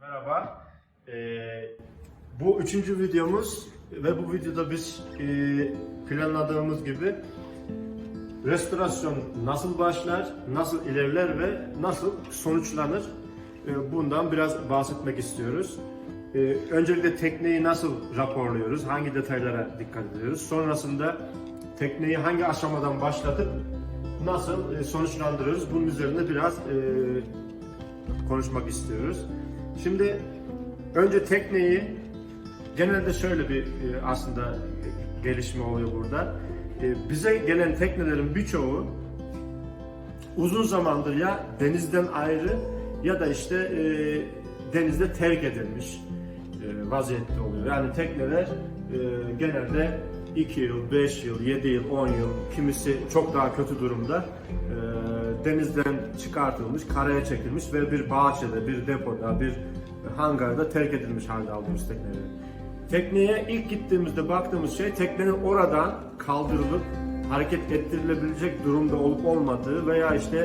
Merhaba. Ee, bu üçüncü videomuz ve bu videoda biz e, planladığımız gibi restorasyon nasıl başlar, nasıl ilerler ve nasıl sonuçlanır e, bundan biraz bahsetmek istiyoruz. E, öncelikle tekneyi nasıl raporluyoruz, hangi detaylara dikkat ediyoruz, sonrasında tekneyi hangi aşamadan başlatıp nasıl e, sonuçlandırıyoruz bunun üzerinde biraz e, konuşmak istiyoruz. Şimdi önce tekneyi genelde şöyle bir e, aslında gelişme oluyor burada. E, Bize gelen teknelerin birçoğu uzun zamandır ya denizden ayrı ya da işte e, denizde terk edilmiş vaziyette oluyor. Yani tekneler genelde 2 yıl, 5 yıl, 7 yıl, 10 yıl, kimisi çok daha kötü durumda denizden çıkartılmış, karaya çekilmiş ve bir bahçede, bir depoda, bir hangarda terk edilmiş halde alıyoruz tekneleri. Tekneye ilk gittiğimizde baktığımız şey teknenin oradan kaldırılıp hareket ettirilebilecek durumda olup olmadığı veya işte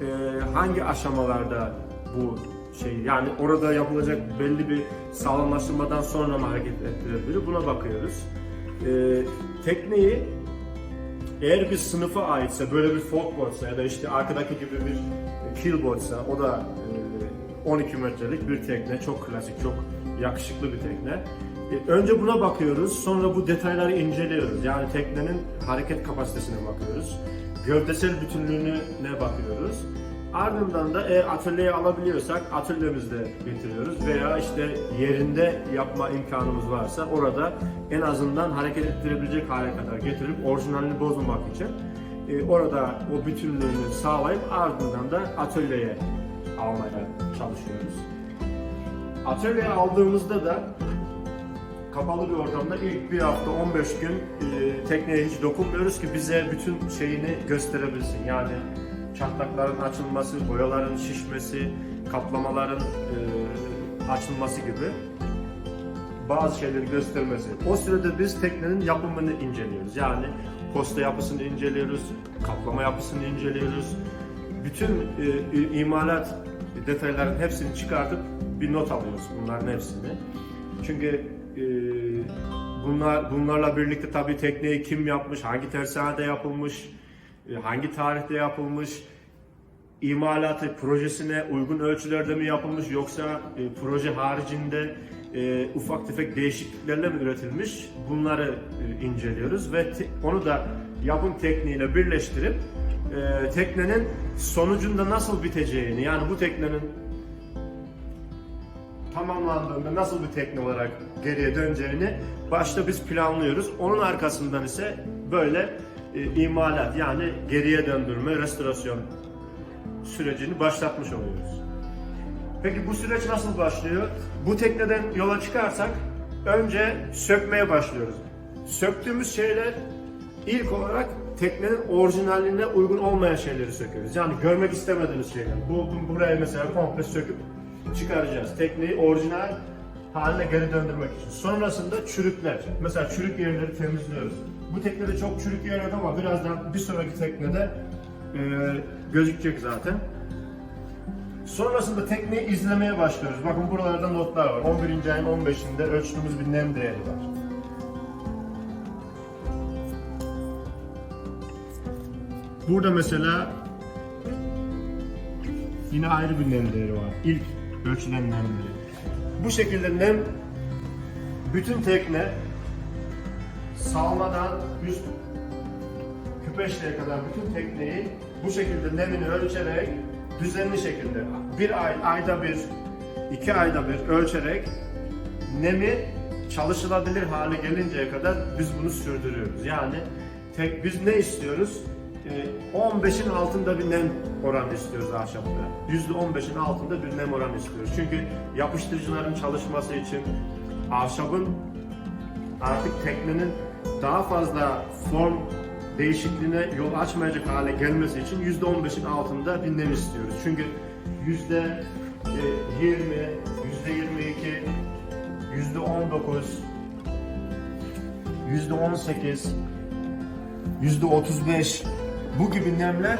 e, hangi aşamalarda bu şey yani orada yapılacak belli bir sağlamlaştırmadan sonra mı hareket ettirilebilir buna bakıyoruz. E, tekneyi eğer bir sınıfa aitse böyle bir folkboardsa ya da işte arkadaki gibi bir keelboardsa o da e, 12 metrelik bir tekne çok klasik çok yakışıklı bir tekne. E, Önce buna bakıyoruz, sonra bu detayları inceliyoruz. Yani teknenin hareket kapasitesine bakıyoruz. Gövdesel bütünlüğüne bakıyoruz. Ardından da eğer atölyeye alabiliyorsak atölyemizde getiriyoruz veya işte yerinde yapma imkanımız varsa orada en azından hareket ettirebilecek hale kadar getirip orijinalini bozmamak için e, orada o bütünlüğünü sağlayıp ardından da atölyeye almaya çalışıyoruz. Atölyeye aldığımızda da kapalı bir ortamda ilk bir hafta 15 gün e, tekneye hiç dokunmuyoruz ki bize bütün şeyini gösterebilsin. Yani çatlakların açılması, boyaların şişmesi, kaplamaların e, açılması gibi bazı şeyleri göstermesi. O sırada biz teknenin yapımını inceliyoruz. Yani posta yapısını inceliyoruz, kaplama yapısını inceliyoruz. Bütün e, imalat detayların hepsini çıkartıp bir not alıyoruz bunların hepsini. Çünkü e, bunlar bunlarla birlikte tabii tekneyi kim yapmış, hangi tersanede yapılmış, hangi tarihte yapılmış, imalatı projesine uygun ölçülerde mi yapılmış yoksa e, proje haricinde e, ufak tefek değişikliklerle mi üretilmiş bunları e, inceliyoruz ve te- onu da yapım tekniğiyle birleştirip e, teknenin sonucunda nasıl biteceğini yani bu teknenin tamamlandığında nasıl bir tekne olarak geriye döneceğini başta biz planlıyoruz. Onun arkasından ise böyle e, imalat yani geriye döndürme, restorasyon sürecini başlatmış oluyoruz. Peki bu süreç nasıl başlıyor? Bu tekneden yola çıkarsak önce sökmeye başlıyoruz. Söktüğümüz şeyler ilk olarak teknenin orijinaline uygun olmayan şeyleri söküyoruz. Yani görmek istemediğimiz şeyler. Bu- buraya mesela komple söküp çıkaracağız. Tekneyi orijinal haline geri döndürmek için. Sonrasında çürükler. Mesela çürük yerleri temizliyoruz. Bu teknede çok çürük yer yok ama birazdan bir sonraki teknede e, gözükecek zaten. Sonrasında tekneyi izlemeye başlıyoruz. Bakın buralarda notlar var. 11. ayın 15'inde ölçtüğümüz bir nem değeri var. Burada mesela yine ayrı bir nem değeri var. İlk ölçülen nem değeri. Bu şekilde nem bütün tekne salmadan üst küpeşteye kadar bütün tekneyi bu şekilde nemini ölçerek düzenli şekilde bir ay, ayda bir, iki ayda bir ölçerek nemi çalışılabilir hale gelinceye kadar biz bunu sürdürüyoruz. Yani tek biz ne istiyoruz? Ee, 15'in altında bir nem oranı istiyoruz ahşapta. %15'in altında bir nem oranı istiyoruz. Çünkü yapıştırıcıların çalışması için ahşabın artık teknenin daha fazla form değişikliğine yol açmayacak hale gelmesi için %15'in altında bir nem istiyoruz. Çünkü yüzde e, 20, yüzde 22, yüzde 19, yüzde 18, yüzde 35 bu gibi nemler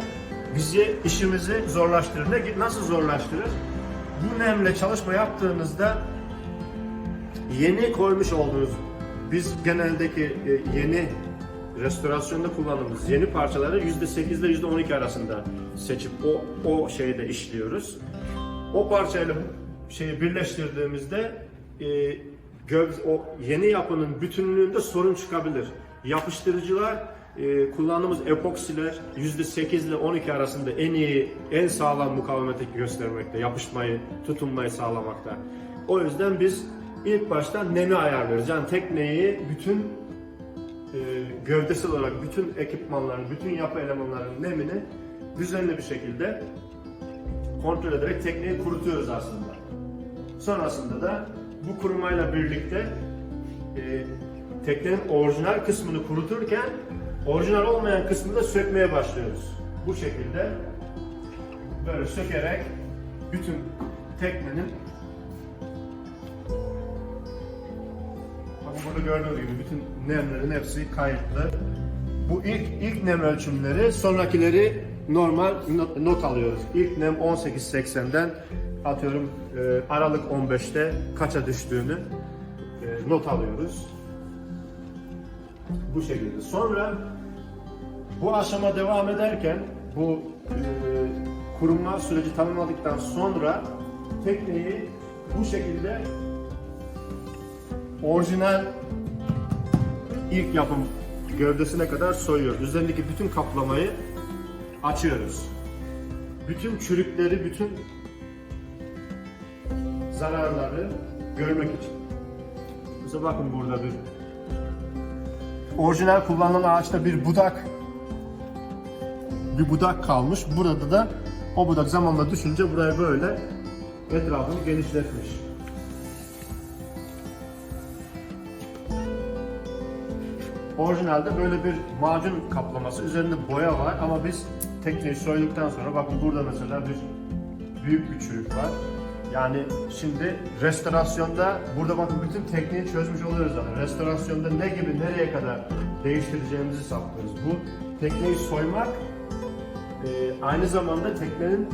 bizi işimizi zorlaştırır. Ne, nasıl zorlaştırır? bu nemle çalışma yaptığınızda yeni koymuş olduğunuz biz geneldeki e, yeni restorasyonda kullandığımız yeni parçaları %8 ile %12 arasında seçip o o şeyde işliyoruz. O parçayla şeyi birleştirdiğimizde e, göv- o yeni yapının bütünlüğünde sorun çıkabilir. Yapıştırıcılar e, kullandığımız epoksiler %8 ile 12 arasında en iyi, en sağlam mukavemeti göstermekte, yapışmayı, tutunmayı sağlamakta. O yüzden biz ilk başta nemi ayarlıyoruz. Yani tekneyi bütün e, gövdesi olarak bütün ekipmanların, bütün yapı elemanlarının nemini düzenli bir şekilde kontrol ederek tekneyi kurutuyoruz aslında. Sonrasında da bu kurumayla birlikte e, teknenin orijinal kısmını kuruturken orijinal olmayan kısmını da sökmeye başlıyoruz. Bu şekilde böyle sökerek bütün teknenin Bakın burada gördüğünüz gibi bütün nemlerin hepsi kayıtlı. Bu ilk ilk nem ölçümleri, sonrakileri normal not, not alıyoruz. İlk nem 18.80'den atıyorum e, Aralık 15'te kaça düştüğünü e, not alıyoruz. Bu şekilde. Sonra bu aşama devam ederken bu e, kurumlar süreci tamamladıktan sonra tekneyi bu şekilde orijinal ilk yapım gövdesine kadar soyuyoruz. Üzerindeki bütün kaplamayı açıyoruz. Bütün çürükleri, bütün zararları görmek için. Mesela bakın burada bir orijinal kullanılan ağaçta bir budak bir budak kalmış. Burada da o budak zamanla düşünce buraya böyle etrafını genişletmiş. Orijinalde böyle bir macun kaplaması, üzerinde boya var ama biz tekneyi soyduktan sonra bakın burada mesela bir büyük bir çürük var. Yani şimdi restorasyonda burada bakın bütün tekniği çözmüş oluyoruz zaten. Restorasyonda ne gibi nereye kadar değiştireceğimizi saplıyoruz. Bu tekneyi soymak e, aynı zamanda teknenin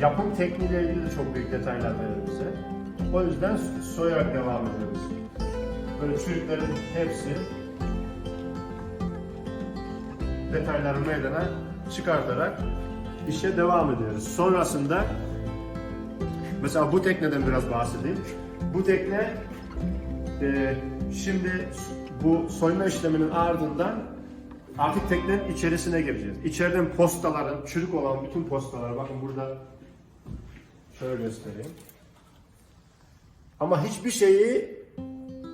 yapım tekniğiyle ilgili de çok büyük detaylar verir bize. O yüzden soyarak devam ediyoruz. Böyle çürüklerin hepsi detayları meydana çıkartarak işe devam ediyoruz. Sonrasında mesela bu tekneden biraz bahsedeyim. Bu tekne e, şimdi bu soyma işleminin ardından artık teknenin içerisine gireceğiz. İçeriden postaların, çürük olan bütün postaları bakın burada şöyle göstereyim. Ama hiçbir şeyi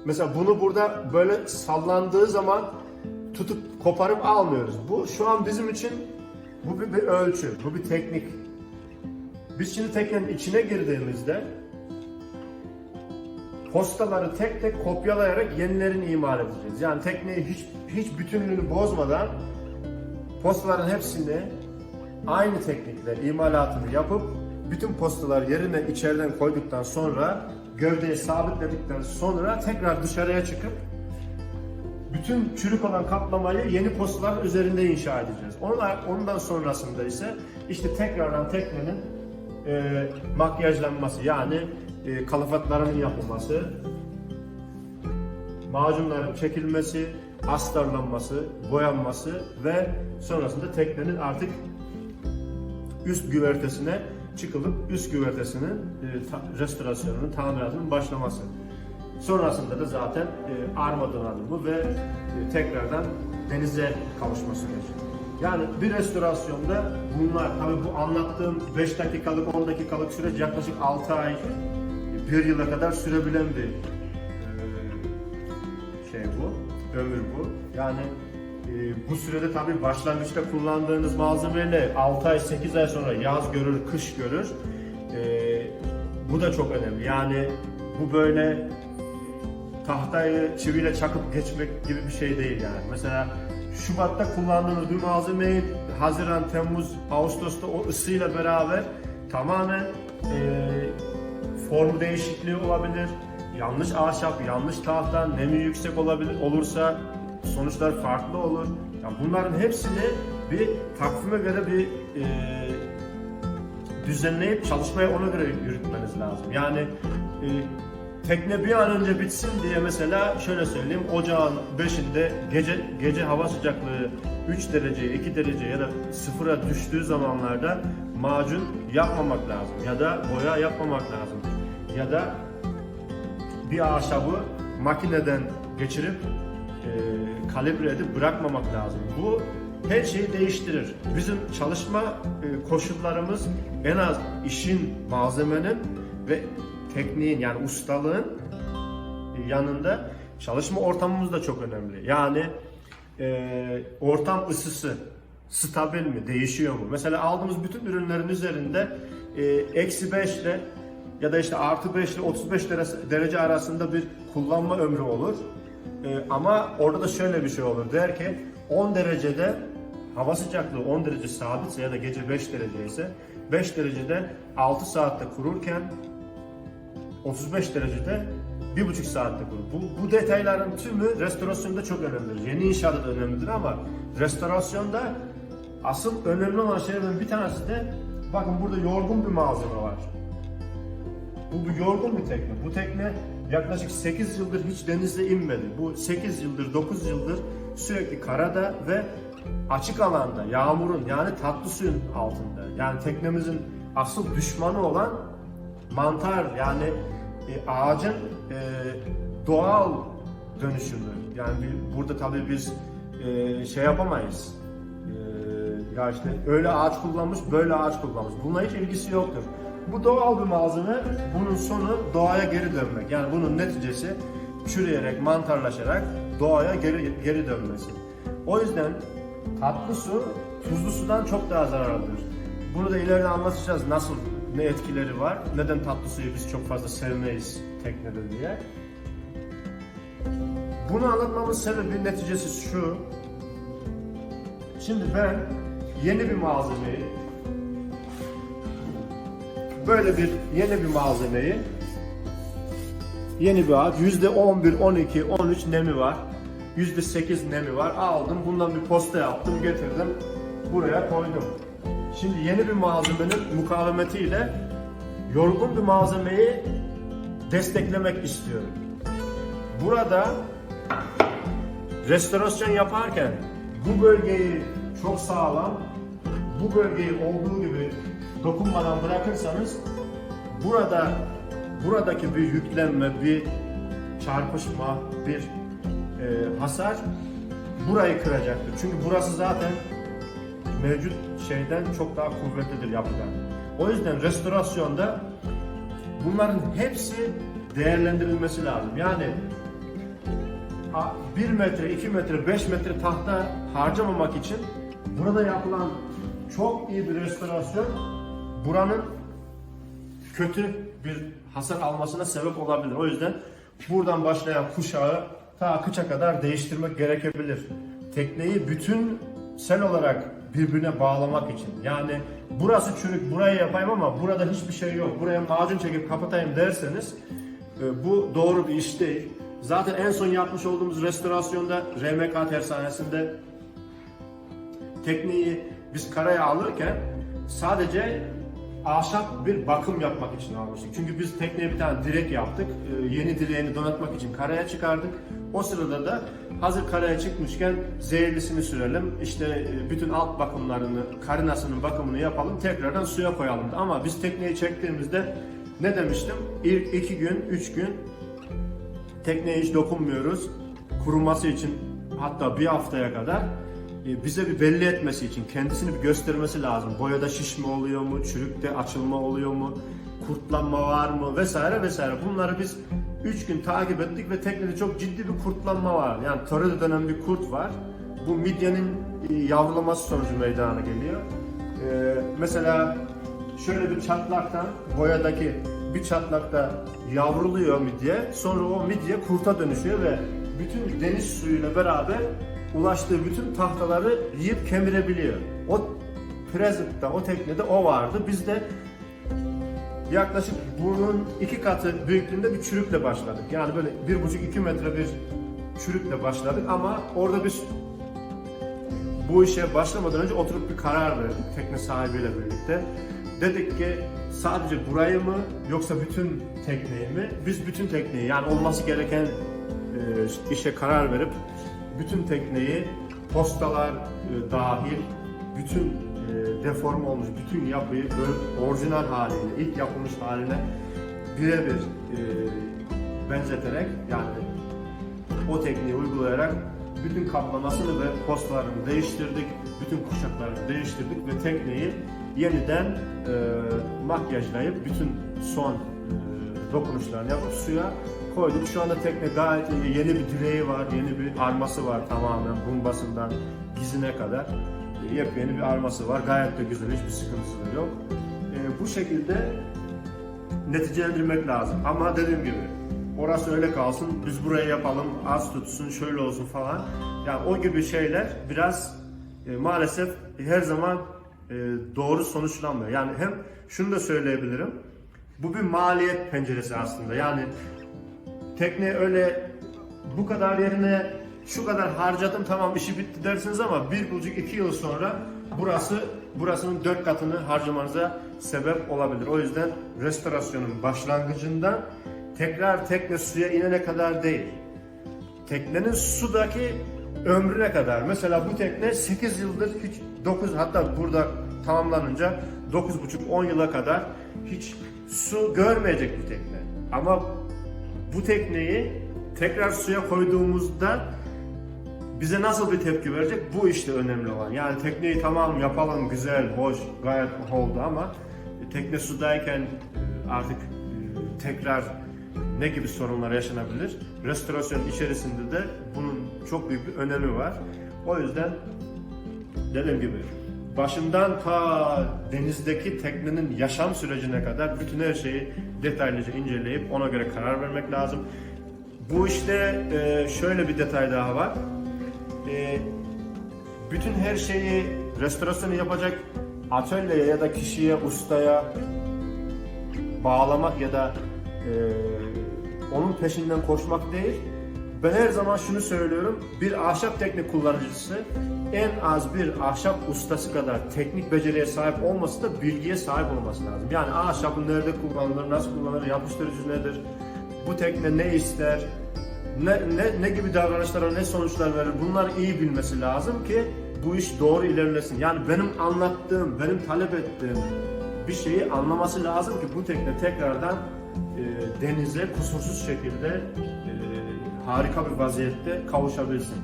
mesela bunu burada böyle sallandığı zaman tutup koparıp almıyoruz. Bu şu an bizim için bu bir, bir ölçü, bu bir teknik. Biz şimdi teknenin içine girdiğimizde postaları tek tek kopyalayarak yenilerini imal edeceğiz. Yani tekneyi hiç hiç bütünlüğünü bozmadan postaların hepsini aynı teknikle imalatını yapıp bütün postaları yerine içeriden koyduktan sonra gövdeye sabitledikten sonra tekrar dışarıya çıkıp bütün çürük olan kaplamayı yeni postaların üzerinde inşa edeceğiz. Onlar, ondan sonrasında ise işte tekrardan teknenin e, makyajlanması yani e, kalafatlarının yapılması, macunların çekilmesi, astarlanması, boyanması ve sonrasında teknenin artık üst güvertesine çıkılıp üst güvertesinin e, ta- restorasyonunun, tamiratının başlaması. Sonrasında da zaten e, arma donanımı ve e, tekrardan denize kavuşma süreci. Yani bir restorasyonda bunlar, tabii bu anlattığım 5 dakikalık, 10 dakikalık süreç yaklaşık 6 ay, 1 yıla kadar sürebilen bir e, şey bu, ömür bu. Yani e, bu sürede tabii başlangıçta kullandığınız malzemeyle 6 ay, 8 ay sonra yaz görür, kış görür. E, bu da çok önemli. Yani bu böyle tahtayı çiviyle çakıp geçmek gibi bir şey değil yani. Mesela Şubat'ta kullandığınız bir malzemeyi Haziran, Temmuz, Ağustos'ta o ısıyla beraber tamamen e, formu değişikliği olabilir. Yanlış ahşap, yanlış tahta, nemi yüksek olabilir olursa sonuçlar farklı olur. Yani bunların hepsini bir takvime göre bir e, düzenleyip çalışmayı ona göre yürütmeniz lazım. Yani e, tekne bir an önce bitsin diye mesela şöyle söyleyeyim ocağın 5'inde gece gece hava sıcaklığı 3 derece 2 derece ya da sıfıra düştüğü zamanlarda macun yapmamak lazım ya da boya yapmamak lazım ya da bir ahşabı makineden geçirip e, kalibre edip bırakmamak lazım. Bu her şeyi değiştirir. Bizim çalışma e, koşullarımız en az işin, malzemenin ve tekniğin yani ustalığın yanında çalışma ortamımız da çok önemli. Yani e, ortam ısısı stabil mi, değişiyor mu? Mesela aldığımız bütün ürünlerin üzerinde e, eksi 5 ile ya da işte artı 5 ile 35 derece- arasında bir kullanma ömrü olur. E, ama orada da şöyle bir şey olur. Der ki 10 derecede hava sıcaklığı 10 derece sabitse ya da gece 5 derece ise 5 derecede 6 saatte kururken 35 derecede bir buçuk saatte kurur. Bu, bu detayların tümü restorasyonda çok önemlidir. Yeni inşaatta da önemlidir ama restorasyonda asıl önemli olan şeylerden bir tanesi de bakın burada yorgun bir malzeme var. Bu, bu yorgun bir tekne. Bu tekne yaklaşık 8 yıldır hiç denize inmedi. Bu 8 yıldır, 9 yıldır sürekli karada ve açık alanda, yağmurun yani tatlı suyun altında. Yani teknemizin asıl düşmanı olan mantar yani e, ağacın e, doğal dönüşümü. Yani bir- burada tabii biz e, şey yapamayız. E, ya işte öyle ağaç kullanmış, böyle ağaç kullanmış. Bununla hiç ilgisi yoktur. Bu doğal bir malzeme. Bunun sonu doğaya geri dönmek. Yani bunun neticesi çürüyerek, mantarlaşarak doğaya geri geri dönmesi. O yüzden tatlı su tuzlu sudan çok daha zararlıdır. Bunu da ileride anlatacağız nasıl ne etkileri var. Neden tatlı suyu biz çok fazla sevmeyiz teknede diye. Bunu anlatmamın sebebi neticesi şu. Şimdi ben yeni bir malzemeyi böyle bir yeni bir malzemeyi yeni bir ağaç yüzde 11, 12, 13 nemi var. Yüzde 8 nemi var. Aldım bundan bir posta yaptım getirdim buraya koydum. Şimdi yeni bir malzemenin mukavemetiyle yorgun bir malzemeyi desteklemek istiyorum. Burada restorasyon yaparken bu bölgeyi çok sağlam, bu bölgeyi olduğu gibi dokunmadan bırakırsanız burada buradaki bir yüklenme, bir çarpışma, bir e, hasar burayı kıracaktır. Çünkü burası zaten mevcut şeyden çok daha kuvvetlidir yapıdan. O yüzden restorasyonda bunların hepsi değerlendirilmesi lazım. Yani 1 metre, 2 metre, 5 metre tahta harcamamak için burada yapılan çok iyi bir restorasyon buranın kötü bir hasar almasına sebep olabilir. O yüzden buradan başlayan kuşağı ta kıça kadar değiştirmek gerekebilir. Tekneyi bütünsel olarak birbirine bağlamak için. Yani burası çürük, burayı yapayım ama burada hiçbir şey yok. Buraya macun çekip kapatayım derseniz e, bu doğru bir iş değil. Zaten en son yapmış olduğumuz restorasyonda RMK tersanesinde tekneyi biz karaya alırken sadece ahşap bir bakım yapmak için almıştık. Çünkü biz tekneye bir tane direk yaptık. Ee, yeni direğini donatmak için karaya çıkardık. O sırada da hazır karaya çıkmışken zehirlisini sürelim. İşte e, bütün alt bakımlarını, karinasının bakımını yapalım. Tekrardan suya koyalım. Ama biz tekneyi çektiğimizde ne demiştim? İlk iki gün, üç gün tekneye hiç dokunmuyoruz. Kuruması için hatta bir haftaya kadar e, bize bir belli etmesi için kendisini bir göstermesi lazım. Boyada şişme oluyor mu, çürükte açılma oluyor mu, kurtlanma var mı vesaire vesaire. Bunları biz 3 gün takip ettik ve teknede çok ciddi bir kurtlanma var. Yani torede dönen bir kurt var. Bu midyenin e, yavrulaması sonucu meydana geliyor. E, mesela şöyle bir çatlaktan boyadaki bir çatlakta yavruluyor midye. Sonra o midye kurta dönüşüyor ve bütün deniz suyuyla beraber ulaştığı bütün tahtaları yiyip kemirebiliyor. O Present'te, o teknede o vardı. Biz de yaklaşık burnun iki katı büyüklüğünde bir çürükle başladık. Yani böyle bir buçuk iki metre bir çürükle başladık ama orada biz bu işe başlamadan önce oturup bir karar verdik tekne sahibiyle birlikte. dedik ki sadece burayı mı yoksa bütün tekneyi mi? Biz bütün tekneyi yani olması gereken e, işe karar verip bütün tekneyi postalar e, dahil bütün e, deforme olmuş bütün yapıyı böyle orijinal haliyle ilk yapılmış haline birebir e, benzeterek yani o tekniği uygulayarak bütün kaplamasını ve postalarını değiştirdik, bütün kuşaklarını değiştirdik ve tekneyi yeniden e, makyajlayıp bütün son e, dokunuşlarını yapıp suya koyduk. Şu anda tekne gayet yeni bir direği var, yeni bir arması var tamamen bumbasından dizine kadar. Yepyeni bir arması var, gayet de güzel, hiçbir sıkıntısı da yok. E, bu şekilde neticelendirmek lazım. Ama dediğim gibi orası öyle kalsın, biz buraya yapalım, az tutsun, şöyle olsun falan. Yani o gibi şeyler biraz e, maalesef her zaman e, doğru sonuçlanmıyor. Yani hem şunu da söyleyebilirim, bu bir maliyet penceresi aslında. Yani tekne öyle bu kadar yerine şu kadar harcadım tamam işi bitti dersiniz ama bir buçuk iki yıl sonra burası burasının dört katını harcamanıza sebep olabilir. O yüzden restorasyonun başlangıcından tekrar tekne suya inene kadar değil. Teknenin sudaki ömrüne kadar. Mesela bu tekne 8 yıldır hiç 9 hatta burada tamamlanınca 9,5-10 yıla kadar hiç su görmeyecek bir tekne. Ama bu tekneyi tekrar suya koyduğumuzda bize nasıl bir tepki verecek? Bu işte önemli olan. Yani tekneyi tamam yapalım güzel, hoş, gayet oldu ama tekne sudayken e, artık e, tekrar ne gibi sorunlar yaşanabilir? Restorasyon içerisinde de bunun çok büyük bir önemi var. O yüzden dediğim gibi başından ta denizdeki teknenin yaşam sürecine kadar bütün her şeyi detaylıca inceleyip ona göre karar vermek lazım. Bu işte e, şöyle bir detay daha var. E, bütün her şeyi restorasyonu yapacak atölyeye ya da kişiye, ustaya bağlamak ya da e, onun peşinden koşmak değil. Ben her zaman şunu söylüyorum. Bir ahşap teknik kullanıcısı en az bir ahşap ustası kadar teknik beceriye sahip olması da bilgiye sahip olması lazım. Yani ahşabın nerede kullanılır, nasıl kullanılır, yapıştırıcı nedir, bu tekne ne ister, ne, ne, ne gibi davranışlara ne sonuçlar verir bunlar iyi bilmesi lazım ki bu iş doğru ilerlesin. Yani benim anlattığım, benim talep ettiğim bir şeyi anlaması lazım ki bu tekne tekrardan e, denize kusursuz şekilde harika bir vaziyette kavuşabilsin.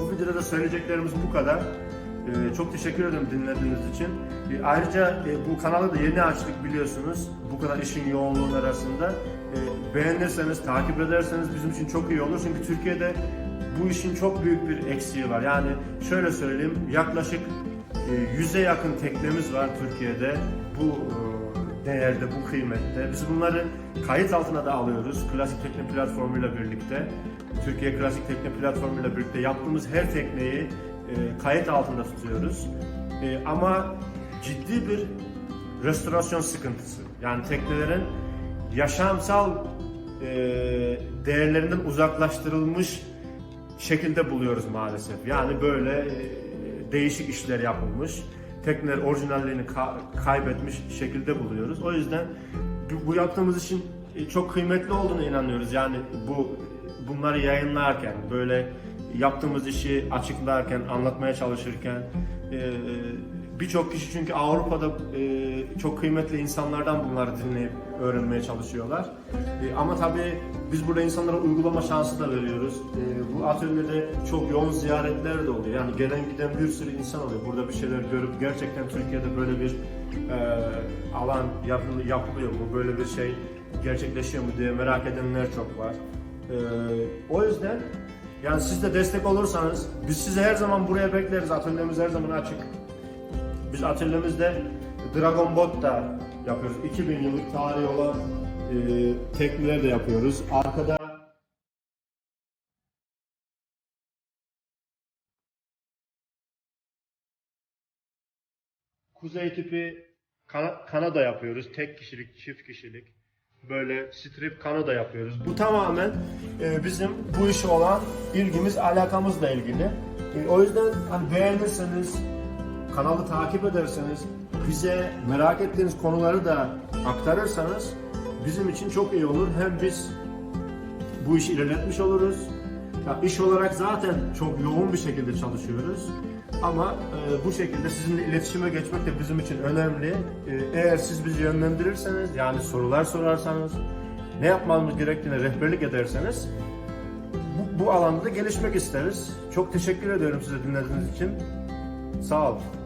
Bu videoda da söyleyeceklerimiz bu kadar. E, çok teşekkür ederim dinlediğiniz için. E, ayrıca e, bu kanalı da yeni açtık biliyorsunuz. Bu kadar işin yoğunluğun arasında. E, beğenirseniz, takip ederseniz bizim için çok iyi olur. Çünkü Türkiye'de bu işin çok büyük bir eksiği var. Yani şöyle söyleyeyim, yaklaşık e, yüze yakın teknemiz var Türkiye'de. Bu e, değerde, bu kıymette. Biz bunları kayıt altına da alıyoruz. Klasik Tekne platformuyla birlikte. Türkiye Klasik Tekne platformuyla birlikte yaptığımız her tekneyi e, kayıt altında tutuyoruz. E, ama ciddi bir restorasyon sıkıntısı. Yani teknelerin yaşamsal e, değerlerinden uzaklaştırılmış şekilde buluyoruz maalesef. Yani böyle e, değişik işler yapılmış. Tekneler orijinalliğini ka- kaybetmiş şekilde buluyoruz. O yüzden bu, yaptığımız işin e, çok kıymetli olduğunu inanıyoruz. Yani bu bunları yayınlarken, böyle yaptığımız işi açıklarken, anlatmaya çalışırken e, birçok kişi çünkü Avrupa'da e, çok kıymetli insanlardan bunları dinleyip öğrenmeye çalışıyorlar. E, ama tabii biz burada insanlara uygulama şansı da veriyoruz. E, bu atölyede çok yoğun ziyaretler de oluyor. Yani gelen giden bir sürü insan oluyor. Burada bir şeyler görüp gerçekten Türkiye'de böyle bir e, alan yapıl- yapılıyor mu, böyle bir şey gerçekleşiyor mu diye merak edenler çok var. E, o yüzden yani siz de destek olursanız biz sizi her zaman buraya bekleriz. Atölyemiz her zaman açık. Biz atölyemizde Dragon Boat da yapıyoruz. 2000 yıllık tarihi olan e, tekneler de yapıyoruz. Arkada kuzey tipi kana, Kanada yapıyoruz. Tek kişilik, çift kişilik. Böyle strip Kanada yapıyoruz. Bu tamamen e, bizim bu işe olan ilgimiz, alakamızla ilgili. E, o yüzden hani beğenirseniz, kanalı takip ederseniz bize merak ettiğiniz konuları da aktarırsanız bizim için çok iyi olur. Hem biz bu işi ilerletmiş oluruz. Ya iş olarak zaten çok yoğun bir şekilde çalışıyoruz. Ama e, bu şekilde sizinle iletişime geçmek de bizim için önemli. E, eğer siz bizi yönlendirirseniz, yani sorular sorarsanız, ne yapmamız gerektiğine rehberlik ederseniz bu, bu alanda da gelişmek isteriz. Çok teşekkür ediyorum size dinlediğiniz için. Sağ olun.